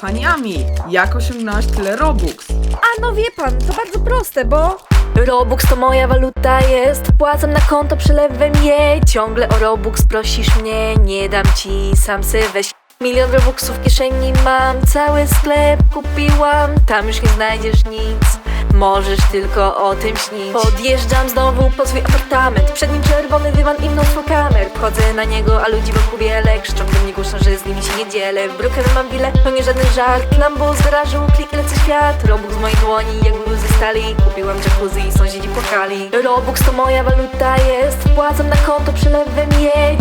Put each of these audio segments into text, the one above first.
Pani Ami, jak osiągnęłaś tyle Robux? A no wie pan, to bardzo proste, bo... Robux to moja waluta jest, płacę na konto, przelewem jej. Ciągle o Robux prosisz mnie, nie dam ci, sam se weź. Milion Robuxów w kieszeni mam, cały sklep kupiłam, tam już nie znajdziesz nic. Możesz tylko o tym śnić. Podjeżdżam znowu po swój apartament. Przed nim czerwony dywan i mnóstwo kamer. Wchodzę na niego, a ludzi wokół wiele. Krzyczą do mnie głośno, że z nimi się nie dzielę. W Brooklyn mam wilę, to nie żaden żart. Lambo z garażu, klik lecę świat. Robux z mojej dłoni, jakby był ze stali. Kupiłam jacuzzi i sąsiedzi płakali. Robux to moja waluta jest. Płacam na konto przelewem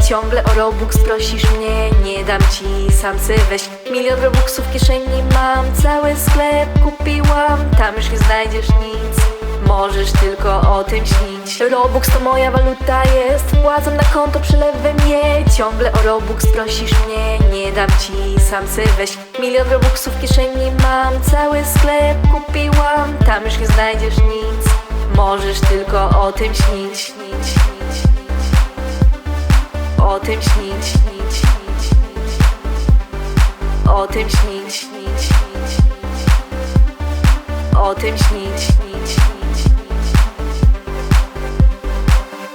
Ciągle o Robux prosisz mnie Nie dam ci, sam se weź. Milion Robuxów w kieszeni mam Cały sklep kupiłam. Tam już nie znajdziesz nic Możesz tylko o tym śnić. Robux to moja waluta jest Płacam na konto przelewem Ciągle o Robux prosisz mnie Nie dam ci, sam se weź. Milion Robuxów w kieszeni mam Cały sklep kupiłam. Tam już nie znajdziesz nic Możesz tylko o tym śnić, śnić. Tym śnić, śnić. O tym śnić, śnić, śnić. O tym śnić, śnić, śnić.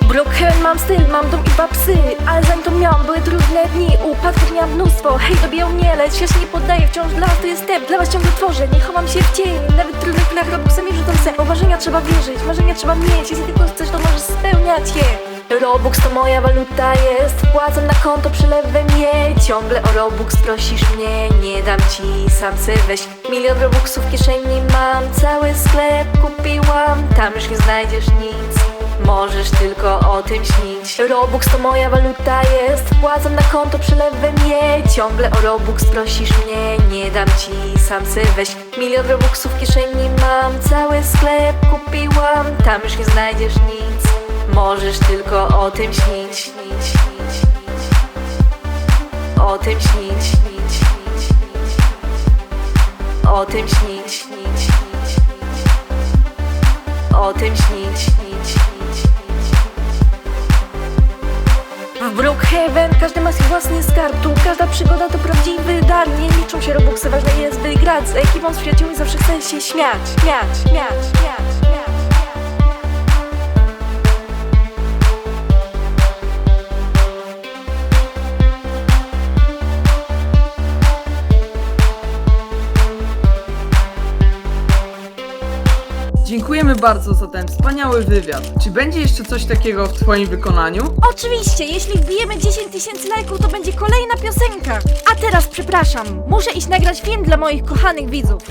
Brookhaven mam styl, mam dom i dwa psy Ale zanim to miałam, były trudne dni Upadków miałam mnóstwo, hej, dobiją mnie Lecz ja się nie poddaję, wciąż dla was to jest step Dla was ciągle tworzę, nie chowam się w cień Nawet w trudnych chwilach Robuxami rzucam se Bo marzenia trzeba wierzyć, marzenia trzeba mieć Jeśli tylko chcesz, to możesz spełniać je Robux to moja waluta jest Płacam na konto przelewem jej. Ciągle o Robux prosisz mnie Nie dam ci, sam se weź. Milion Robuxów w kieszeni mam Cały sklep kupiłam. Tam już nie znajdziesz nic Możesz tylko o tym śnić. Robux to moja waluta jest Płacam na konto przelewem jej. Ciągle o Robux prosisz mnie Nie dam ci, sam se weź. Milion Robuxów w kieszeni mam Cały sklep kupiłam. Tam już nie znajdziesz nic Możesz tylko o tym śnić. O tym śnić. O tym śnić. O tym śnić. W Brookhaven każdy ma swój własny skarb Tu każda przygoda to prawdziwy dar Nie liczą się Robuxy, ważne jest by grać Z ekipą, z przyjaciółmi zawsze chce się Śmiać, śmiać, śmiać, śmiać Dziękujemy bardzo za ten wspaniały wywiad. Czy będzie jeszcze coś takiego w Twoim wykonaniu? Oczywiście, jeśli wbijemy 10 tysięcy lajków, to będzie kolejna piosenka. A teraz przepraszam, muszę iść nagrać film dla moich kochanych widzów.